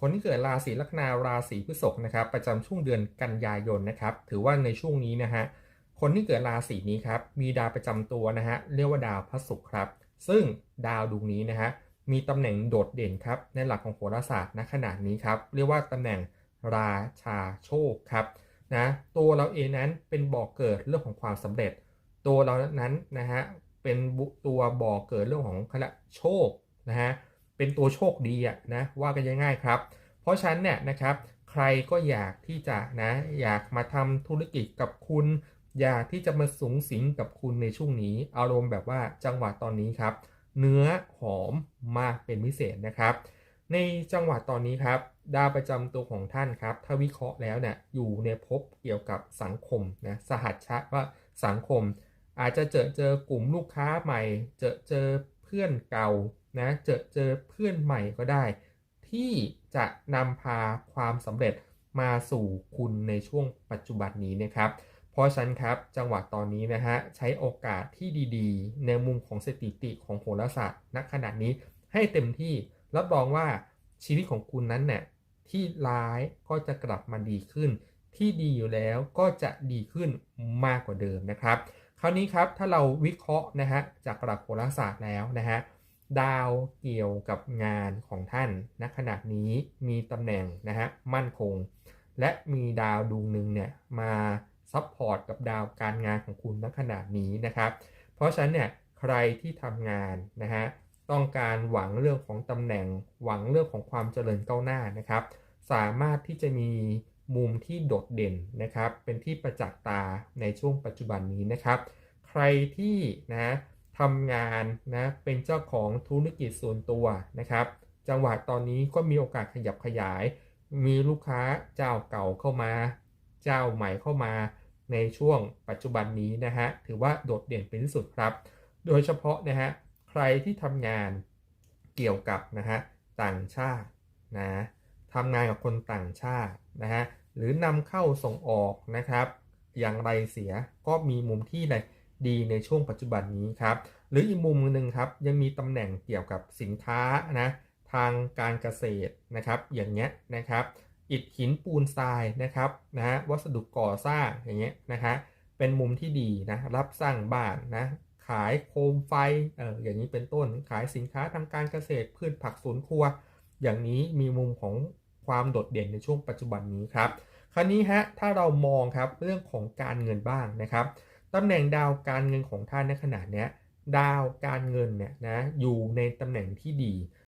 คนที่เกิดราศีลัคนาราศีพฤษภนะครับ ประจำช่วงเดือนกันยายนนะครับ ถือว่าในช่วงนี้นะฮะคนที่เกิดราศีนี้ครับมีดาวประจำตัวนะฮะเรียกว่าดาวพระศุกร์ครับ ซึ่งดาวดวงนี้นะฮะมีตำแหน่งโดดเด่นครับในหลักของโหราศาสตร์ณขนาดนี้ครับเรียกว่าตำแหน่งราชาโชคครับนะตัวเราเองนั้นเป็นบ่อกเกิดเรื่องของความสำเร็จ ตัวเรานั้นนะฮะเป็นตัวบ่อกเกิดเรื่องของคณะโชคนะฮะ เป็นตัวโชคดีอะนะว่ากันง่ายๆครับ เพราะฉะนั้นเนี่ยนะครับใครก็อยากที่จะนะอยากมาทำธุรกิจกับคุณ อยากที่จะมาสูงสิงกับคุณในช่วงนี้ อารมณ์แบบว่าจังหวะตอนนี้ครับ เนื้อหอมมากเป็นพิเศษนะครับ ในจังหวะตอนนี้ครับ ดาวประจำตัวของท่านครับ ถ้าวิเคราะห์แล้วเนี่ยอยู่ในภพเกี่ยวกับสังคมนะสหัชชะว่าสังคม อาจจะเจอเจอกลุ่มลูกค้าใหม่ เจอเจอ เพื่อนเก่านะเจอเจอเพื่อนใหม่ก็ได้ ที่จะนำพาความสำเร็จมาสู่คุณในช่วงปัจจุบันนี้นะครับ เพราะฉะนั้นครับจังหวะตอนนี้นะฮะใช้โอกาสที่ดีๆ ในมุมของสถิติของโหราศาสตร์ณขณะนี้ให้เต็มที่รับรองว่าชีวิตของคุณนั้นเนี่ยที่ร้ายก็จะกลับมาดีขึ้น ที่ดีอยู่แล้วก็จะดีขึ้นมากกว่าเดิมนะครับ คราวนี้ครับถ้าเราวิเคราะห์นะฮะจากหลักโหราศาสตร์แล้วนะฮะดาวเกี่ยวกับงานของท่านณขณะนี้มีตำแหน่งนะฮะมั่นคง และมีดาวดวงหนึ่งเนี่ยมาซับพอร์ตกับดาวการงานของคุณณขณะนี้นะครับ เพราะฉะนั้นเนี่ยใครที่ทำงานนะฮะต้องการหวังเรื่องของตำแหน่ง หวังเรื่องของความเจริญก้าวหน้านะครับ สามารถที่จะมี มุมที่โดดเด่นนะครับ เป็นที่ประจักษ์ตาในช่วงปัจจุบันนี้นะครับ ใครที่นะทำงานนะเป็นเจ้าของธุรกิจส่วนตัวนะครับ จังหวะตอนนี้ก็มีโอกาสขยับขยาย มีลูกค้าเจ้าเก่าเข้ามา เจ้าใหม่เข้ามาในช่วงปัจจุบันนี้นะฮะถือว่าโดดเด่นเป็นที่สุดครับ โดยเฉพาะนะฮะใครที่ทำงานเกี่ยวกับนะฮะต่างชาตินะ ทำงานกับคนต่างชาตินะฮะหรือนำเข้าส่งออกนะครับ อย่างไรเสียก็มีมุมที่ดีในช่วงปัจจุบันนี้ครับ หรืออีกมุมหนึ่งครับยังมีตำแหน่งเกี่ยวกับสินค้านะทางการเกษตรนะครับอย่างเงี้ยนะครับอิฐหินปูนทรายนะครับนะฮะวัสดุก่อสร้างอย่างเงี้ยนะฮะเป็นมุมที่ดีนะรับสร้างบ้านนะขายโคมไฟเอออย่างนี้เป็นต้นขายสินค้าทางการเกษตรพืชผักสวนครัว อย่างนี้มีมุมของความโดดเด่นในช่วงปัจจุบันนี้ครับคราวนี้ฮะถ้าเรามองครับเรื่องของการเงินบ้างนะครับตำแหน่งดาวการเงินของท่านในขณะเนี้ยดาวการเงินเนี่ยนะอยู่ในตำแหน่งที่ดี